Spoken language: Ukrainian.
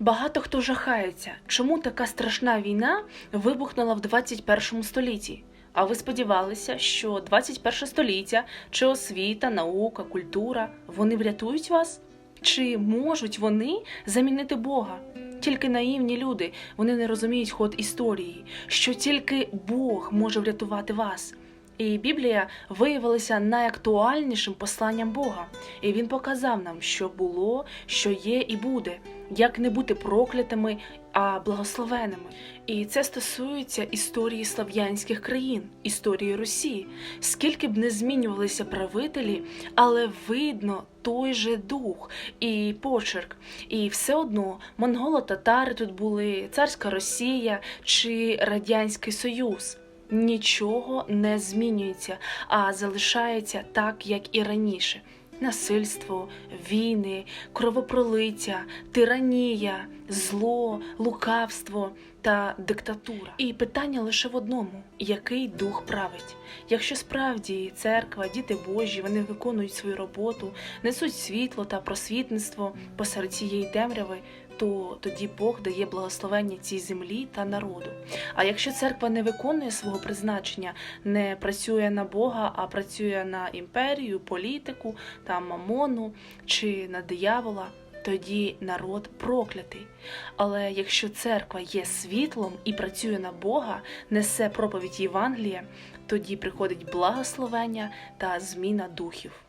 Багато хто жахається, чому така страшна війна вибухнула в 21 столітті. А ви сподівалися, що 21 століття чи освіта, наука, культура вони врятують вас? Чи можуть вони замінити Бога? Тільки наївні люди вони не розуміють ход історії, що тільки Бог може врятувати вас. І Біблія виявилася найактуальнішим посланням Бога, і він показав нам, що було, що є і буде, як не бути проклятими, а благословеними. І це стосується історії слав'янських країн, історії Росії. Скільки б не змінювалися правителі, але видно той же дух і почерк. І все одно монголо-татари тут були, царська Росія чи Радянський Союз. Нічого не змінюється, а залишається так, як і раніше. Насильство, війни, кровопролиття, тиранія, зло, лукавство та диктатура. І питання лише в одному: який дух править? Якщо справді церква, діти Божі, вони виконують свою роботу, несуть світло та просвітництво посеред цієї темряви, то тоді Бог дає благословення цій землі та народу. А якщо церква не виконує свого призначення, не працює на Бога, а працює на імперію, політику та мамону чи на диявола, тоді народ проклятий. Але якщо церква є світлом і працює на Бога, несе проповідь Євангелія, тоді приходить благословення та зміна духів.